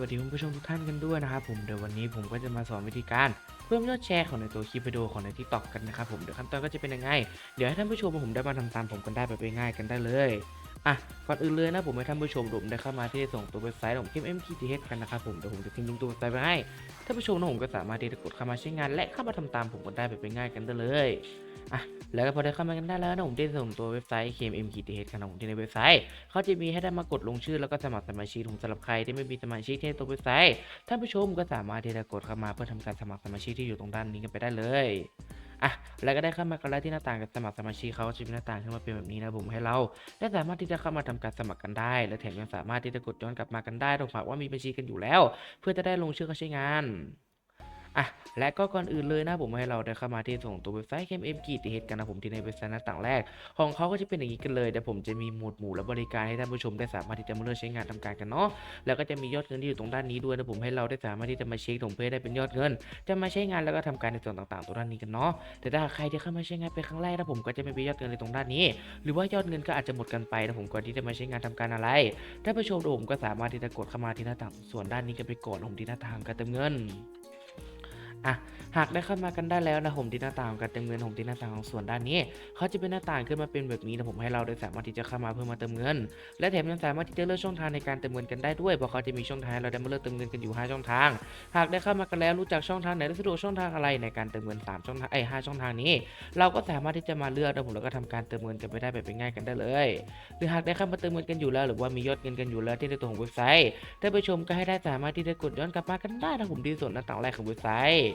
วัสดีคุณผู้ชมทุกท่านกันด้วยนะครับผมเดี๋ยววันนี้ผมก็จะมาสอนวิธีการเพิ่มยอดแชร์ของในตัวคลิปวิดีโอของในทิกตอกกันนะครับผมเดี๋ยวขั้นตอนก็จะเป็นยังไง เดี๋ยวให้ท่านผู้ชมผมได้มาทำตามผมกันได้แบบง่ายๆกันได้เลย อะก่อนอื่นเลยนะผมให้ท่านผู้ชมผมได้เข้ามาที่ส่งตัวเว็บไซต์ของ KMKTH กันนะครับผมเดี๋ยวผมจะทิ้งลิงก์ตัวเว็บไซต์ไว้ให้ท่านผู้ชมนะผมก็สามารถที่จะกดเข้ามาใช้งาน และเข้ามาทำตามผมกันได้แบบง่ายกันได้เลยอะแล้วก็พอได้เข้ามากันได้แล้วนะผมได้ส่งตัวเว็บไซต์ KMKTH กันนะผมที่ในเว็บไซต์เขาจะมีให้ได้มากดลงชื่อแล้วก็สมัครสมาชิกผมสำหรับใครที่ไม่มีสมาชิกที่ตัวเว็บไซต์ท่านผู้ชมก็สามารถที่จะกดเข้ามาเพื่อทำการสมัครสมาชิกที่อยู่ตรงด้านนี้กันไปได้เลย อะแล้วก็ได้เข้ามากันแล้วที่หน้าต่างกับสมัครสมาชิกเขาจะมีหน้าต่างขึ้นมาเป็นแบบนี้นะผมให้เราได้สามารถที่จะเข้ามาทำการสมัครกันได้ และแถมยังสามารถที่จะกดย้อนกลับมากันได้ถ้าหากว่ามีบัญชีกันอยู่แล้ว เพื่อจะได้ลงชื่อเข้าใช้งาน อะและก็ก่อนอื่นเลยนะผมให้เราได้เข้ามาที่ส่งตัวเว็บไซต์ KMM กีดีเฮดกันนะผมที่ในเว็บไซต์หน้าต่างแรก ของเขาก็จะเป็นอย่างนี้กันเลยแต่ผมจะมีหมวดหมู่และบริการให้ท่านผู้ชมได้สามารถที่จะมาเลือกใช้งานทำการกันเนาะแล้วก็จะมียอดเงินที่อยู่ตรงด้านนี้ด้วยนะผมให้เราได้สามารถที่จะมาเช็คตรงเพื่อได้เป็นยอดเงิน จะมาใช้งานแล้วก็ทำการในส่วนต่างๆตรงด้านนี้กันเนาะแต่ถ้าใครที่เข้ามาใช้งานเป็นครั้งแรกนะผมก็จะไม่มียอดเงินในตรงด้านนี้ หรือว่ายอดเงินก็อาจจะหมดกันไปนะผมก่อนที่จะมาใช้งานทำการอะไรท่านผู้ชมผมก็สามารถที่จะกดเข้ามาที่หน้าต่างส่วนด้านนี้กันไปก่อนผมที่หน้าต่างการเติมเงิน อะหากได้เข้ามากันได้แล้วนะผมที่หน้าต่างของการเติมเงินผมที่หน้าต่างของส่วนด้านนี้เขาจะเป็นหน้าต่างขึ้นมาเป็นแบบนี้นะผมให้เราได้สามารถที่จะเข้ามาเพื่อมาเติมเงิน และแถมยังสามารถที่จะเลือกช่องทางในการเติมเงินกันได้ด้วยเพราะเขาจะมีช่องทางเราได้มาเลือกเติมเงินกันอยู่ 5 ช่องทาง หากได้เข้ามากันแล้วรู้จักช่องทางไหนและสะดวกช่องทางอะไรในการเติมเงิน 3 ช่องทางไอ้ยห้าช่องทางนี้ เราก็สามารถที่จะมาเลือกนะผมแล้วก็ทำการเติมเงินกันไปได้แบบง่ายกันได้เลย หรือหากได้เข้ามาเติมเงินกันอยู่แล้ว หรือว่ามียอดเงินกันอยู่แล้วที่ในตัวของเว็บไซต์ท่านผู้ชมก็ให้ได้สามารถที่จะกดย้อนกลับมากันได้นะผมที่ส่วนหน้าต่างแรกของเว็บไซต์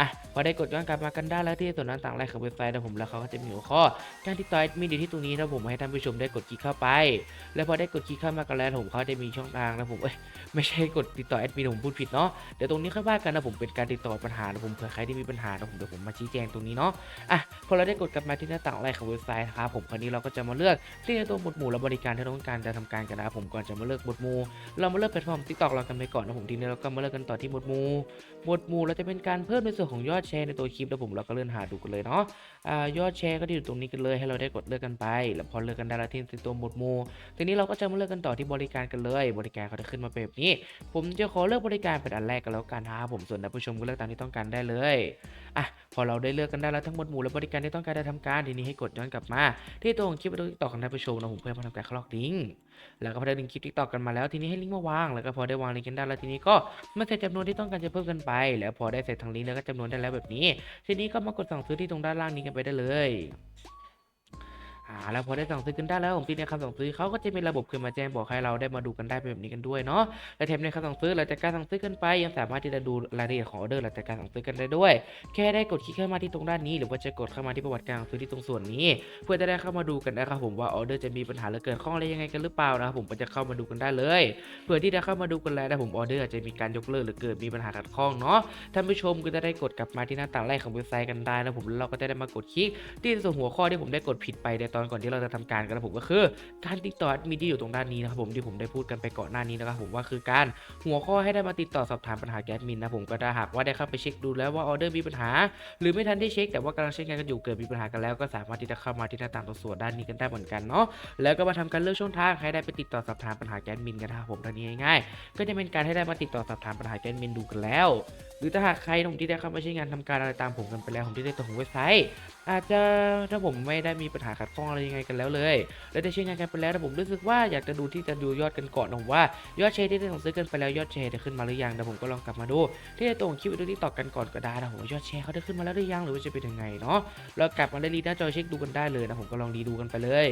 อะพอได้กดย้อนกลับมากันได้แล้วที่ส่วนหน้าต่างแรกของเว็บไซต์นะผมแล้วเขาก็จะมีหัวข้อการติดต่อมีดีที่ตรงนี้นะผมให้ท่านผู้ชมได้กดคลิกเข้าไป แล้วพอได้กดคลิกเข้ามากันแล้วผมเขาจะมีช่องทางนะผมเอ้ยไม่ใช่กดติดต่อแอดมินผมพูดผิดเนาะเดี๋ยวตรงนี้ค่อยว่ากันนะผมเป็นการติดต่อปัญหานะผมเผื่อใครที่มีปัญหานะผมเดี๋ยวผมมาชี้แจงตรงนี้เนาะอะพอเราได้กดกลับมาที่หน้าต่างแรกของเว็บไซต์นะครับผมคราวนี้เราก็จะมาเลือกที่ในตัวหมวดหมู่และบริการที่เราต้องการจะทำการกันนะครับผมก่อนจะมาเลือกหมวดหมู่เรามาเลือกแพลตฟอร์ม TikTok เรากันไปก่อนนะผมทีนี้เราก็มาเลือกกันต่อที่หมวดหมู่หมวดหมู่เราจะเป็นการเพิ่มในส่วนของยอดแชร์ในตัวคลิปแล้วผมเราก็เลื่อนหาดูกันเลยเนาะอ่ายอดแชร์ก็อยู่ตรงนี้กันเลยให้เราได้กดเลือกกันไป แล้วพอเลือกกันได้ล้วที่ตัวหมวดหมู่ทีนี้เราก็จะมาเลือกกันต่อที่บริการกันเลย บริการเขาจะขึ้นมาแบบนี้ ผมจะขอเลือกบริการเป็นอันแรกกันแล้วกันนะครับผมส่วนท่านผู้ชมก็เลือกตามที่ต้องการได้เลยอะพอเราได้เลือกกันได้แล้วทั้งหมดหมู่และบริการที่ต้องการจะทำการทีนี้ให้กดย้อนกลับมา ที่ตัวของคลิปวิดีโอต่อของท่านผู้ชมนะผมเพื่อมาทำการคลอกลิงก์แล้วก็พอได้ลิงคลิปทิกตอกกันมาแล้วทีนี้ให้ลิงก์มาวาง แล้วก็พอได้วางลิงก์กันได้แล้วทีนี้ก็มาใส่จำนวนที่ต้องการจะเพิ่มกันไป แล้วพอได้ใส่ทั้งลิงก์แล้วก็จำนวนได้แล้วแบบนี้ ทีนี้ก็มากดสั่งซื้อที่ตรงด้านล่างนี้กันไปได้เลย อ่าแล้วพอได้สั่งซื้อกันได้แล้วผมทีในคำสั่งซื้อเขาก็จะมีระบบขึ้นมาแจ้งบอกให้เราได้มาดูกันได้เป็นแบบนี้กันด้วยเนาะและแถมในคำสั่งซื้อหลังจากการสั่งซื้อกันไป ยังสามารถที่จะดูรายละเอียดของออเดอร์หลังจากการสั่งซื้อกันได้ด้วย แค่ได้กดคลิกเข้ามาที่ตรงด้านนี้ หรือว่าจะกดเข้ามาที่ประวัติการสั่งซื้อที่ตรงส่วนนี้ เพื่อจะได้เข้ามาดูกันนะครับผมว่าออเดอร์จะมีปัญหาหรือเกิดข้องอะไรยังไงกันหรือเปล่านะครับผมก็จะเข้ามาดูกันได้เลย เพื่อที่จะเข้ามาดูกันแล้วนะผมออเดอร์อาจจะมีการยกเลิกหรือเกิดมีปัญหาขัดข้องเนาะท่านผู้ชมก็จะได้กดกลับมาที่หน้าต่างแรกของเว็บไซต์กันได้นะผมแล้วเราก็จะได้มากดคลิกที่ส่วนหัวข้อที่ผมได้กดผิดไปในตอนก่อนที่เราจะทำการกันนะผมก็คือการติดต่อมีที่อยู่ตรงด้านนี้นะครับผมที่ผมได้พูดกันไปก่อนหน้านี้นะครับผมว่าคือการหัวข้อให้ได้มาติดต่อสอบถามปัญหาแกดมินนะผมก็ถ้หากว่าได้เข้าไปเช็คดูแล้วว่าออเดอร์มีปัญหา หรือไม่ทันได้เช็คแต่ว่ากำลังใช้งานกันอยู่เกิดมีปัญหากันแล้วก็สามารถที่จะเข้ามาที่หน้าต่างตรงส่วนด้านนี้กันได้เหมือนกันเนาะแล้วก็มาทำการเลือกช่องทางให้ได้ไปติดต่อสอบถามปัญหาแกดมินกันนะครับผมตอนนี้ง่ายๆก็จะเป็นการให้ได้มาติดต่อสอบถามปัญหาแกดมินดูกันแล้วหรือถ้าหากใครผมที่ได้เข้ามาใช้งานทำการอะไรตามผมกันไปแล้วผมที่ได้ตัวของเว็บไซต์ อาจจะถ้าผมไม่ได้มีปัญหาขัดข้องอะไรยังไงกันแล้วเลย และได้ใช้งานกันไปแล้วแต่ผมรู้สึกว่าอยากจะดูที่จะดูยอดกันก่อนนะผมว่ายอดแชร์ที่ได้สั่งซื้อกันไปแล้วยอดแชร์จะขึ้นมาหรือยังแต่ผมก็ลองกลับมาดูที่ในตัวของคลิปวิดีโอที่ต่อกันก่อนก็ได้นะผมยอดแชร์เขาได้ขึ้นมาแล้วหรือยังหรือว่าจะเป็นยังไงเนาะเรากลับมาได้รีหน้าจอเช็คดูกันได้เลยนะผมก็ลองดีดูกันไปเลย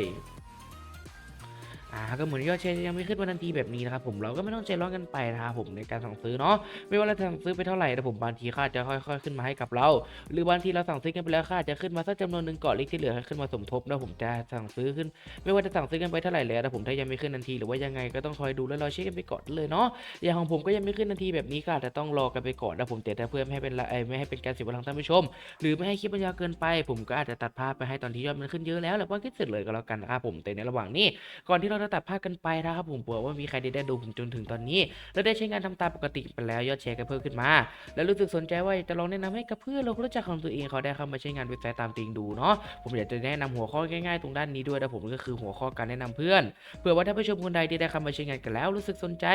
อ่าก็เหมือนยอดแชร์ยังไม่ขึ้นมาทันทีแบบนี้นะครับผมเราก็ไม่ต้องใจร้อนกันไปนะครับผมในการสั่งซื้อเนาะไม่ว่าเราสั่งซื้อไปเท่าไหร่แต่ผมบางทีเขาจะค่อย ๆ ขึ้นมาให้กับเรา หรือบางทีเราสั่งซื้อกันไปแล้วค่าจะขึ้นมาสักจำนวนหนึ่งก่อนเลขที่เหลือขึ้นมาสมทบนะผมจะสั่งซื้อขึ้น ไม่ว่าจะสั่งซื้อกันไปเท่าไหร่แล้วแต่ผมถ้ายังไม่ขึ้นทันทีหรือว่ายังไงก็ต้องคอยดูแล้วราเช็คกันไปก่อนเลยเนาะอย่างของผมก็ยังไม่ขึ้นทันทีแบบนี้ก็อาจจะต้องรอกันไปก่อนนะผมแต่ถ้าเพื่อไม่ให้เป็นไม่ให้เป็นการเสียเวลาท่านผู้ชม หรือไม่ให้คลิปมันยาวเกินไป ผมก็อาจจะตัดภาพไปให้ตอนที่ยอดมันขึ้นเยอะแล้วแล้วก็คิดเสร็จเลยก็แล้วกันนะครับผมแต่ในระหว่างนี้ก่อนที่เราก็ตัดภาพกันไปนะครับผมเผื่อว่ามีใครได้ดูผมจนถึงตอนนี้ แล้วได้ใช้งานทำตามปกติไปแล้วยอดแชร์ก็เพิ่มขึ้นมา แล้วรู้สึกสนใจว่าจะลองแนะนำให้กับเพื่อนเรารู้จักของตัวเองเขาได้เข้ามาใช้งานเว็บไซต์ตามติงดูเนาะผมอยากจะแนะนำหัวข้อง่ายๆตรงด้านนี้ด้วยนะผมก็คือหัวข้อการแนะนำเพื่อนเผื่อว่าท่าผู้ชมคนใดที่ได้เข้ามาใช้งานกันแล้วรู้สึกสนใจ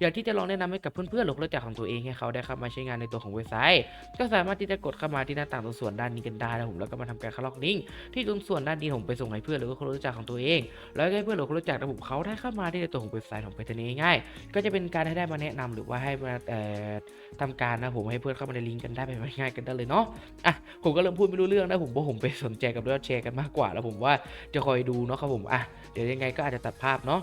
อยากที่จะลองแนะนำให้กับเพื่อนๆหรือคนรู้จักของตัวเองให้เขาได้เข้ามาใช้งานในตัวของเว็บไซต์ ก็สามารถที่จะกดเข้ามาที่หน้าต่างตรงส่วนด้านนี้กันได้นะผมแล้วก็มาทำการคล็อกลิงก์ที่ตรงส่วนด้านนี้ผมไปส่งให้เพื่อนหรือว่าคนรู้จักของตัวเอง แล้วให้เพื่อนหรือคนรู้จักนะผมเขาได้เข้ามาที่ตัวของเว็บไซต์ของเพจนี้ง่าย ก็จะเป็นการให้ได้มาแนะนำหรือว่าให้มาเอ่ทำการนะผมให้เพื่อนเข้ามาในลิงก์กันได้ไปง่ายกันได้เลยเนาะอะผมก็เริ่มพูดไม่รู้เรื่องนะผมเพราะผมไปสนใจกับเรื่องแชร์กันมากกว่า แล้วผมว่าจะคอยดูเนาะครับผมอะเดี๋ยวยังไงก็อาจจะตัดภาพเนาะ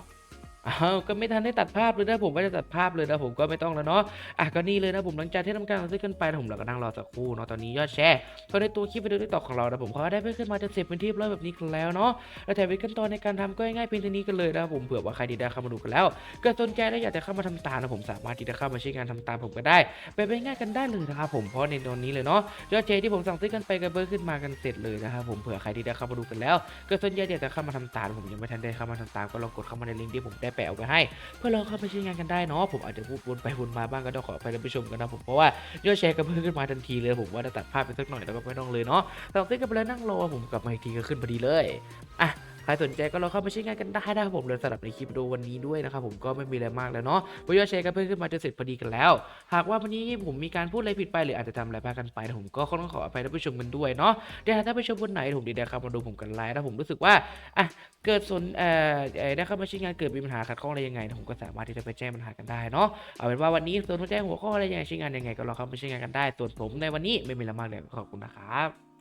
อ้าวก็ไม่ทันได้ตัดภาพเลยนะผมก็จะตัดภาพเลยนะผมก็ไม่ต้องแล้วเนาะอะก็นี่เลยนะผมหลังจากที่ทำการซื้อกันไปนะผมเราก็นั่งรอสักครู่เนาะตอนนี้ยอดแชร์ก็ในตัวคลิปวิดีโอที่ตอของเรานะผมเขาก็ได้เพิ่มขึ้นมาจะเสร็จเป็นที่เรียบร้อยแบบนี้กันแล้วเนาะแล้วแถมเป็นขั้นตอนในการทำก็ง่ายๆเพียงเท่านี้กันเลยนะผมเผื่อว่าใครที่ได้เข้ามาดูกันแล้วก็สนใจและอยากจะเข้ามาทำตามนะผมสามารถที่จะเข้ามาใช้งานทำตามผมก็ได้ไปไปง่ายกันได้เลยนะครับผมเพราะในตอนนี้เลยเนาะยอดแชร์ที่ผมสั่งซื้อกันไปก็เพิ่มขึ้นมากันเสร็จเลยนะครับผมเผื่อใครที่ได้เข้ามาดูกันแล้ว ก็สนใจอยากจะเข้ามาทำตามผมยังไม่ทันได้เข้ามาทำตามก็ลองกดเข้ามาในลิงก์ที่ผมได้แปะเอาไว้ให้ เพื่อเราเข้าไปใช้งานกันได้เนาะผมอาจจะพูดวนไปวนมาบ้างก็ต้องขอไปท่านผู้ชมกันนะผมเพราะว่ายอดแชร์ก็เพิ่มขึ้นมาทันทีเลยผมว่าจะตัดภาพไปสักหน่อยแล้วก็ไม่ต้องเลยเนาะแต่ซื้อกันไปแล้วนั่งรอผมกลับมาอีกทีก็ขึ้นพอดีเลยอะ ใครสนใจก็ลองเข้าไปใช้งานกันได้นะครับผมเลยสำหรับในคลิปวิดีโอวันนี้ด้วยนะครับผมก็ไม่มีอะไรมากแล้วเนาะเพราะยอแชร์ก็เพิ่มขึ้นมาจะเสร็จพอดีกันแล้ว หากว่าวันนี้ผมมีการพูดอะไรผิดไปหรืออาจจะทำอะไรพลาดกันไปนะผมก็ต้องขออภัยท่านผู้ชมกันด้วยเนาะเดี๋ยวถ้าท่านผู้ชมคนไหนผมดีได้เข้ามาดูผมกันไลน์นะผมรู้สึกว่าอะเกิดสนเอ่อได้เข้ามาใช้งานเกิดมีปัญหาขัดข้องอะไรยังไงนะผมก็สามารถที่จะไปแจ้งปัญหากันได้เนาะเอาเป็นว่าวันนี้ส่วนแจ้งหัวข้ออะไรยังไงใช้งานยังไงก็ลองเข้าไปใช้งานกันได้ส่วนผมในวันนี้ไม่มีอะไรมากเลยขอบคุณนะครับ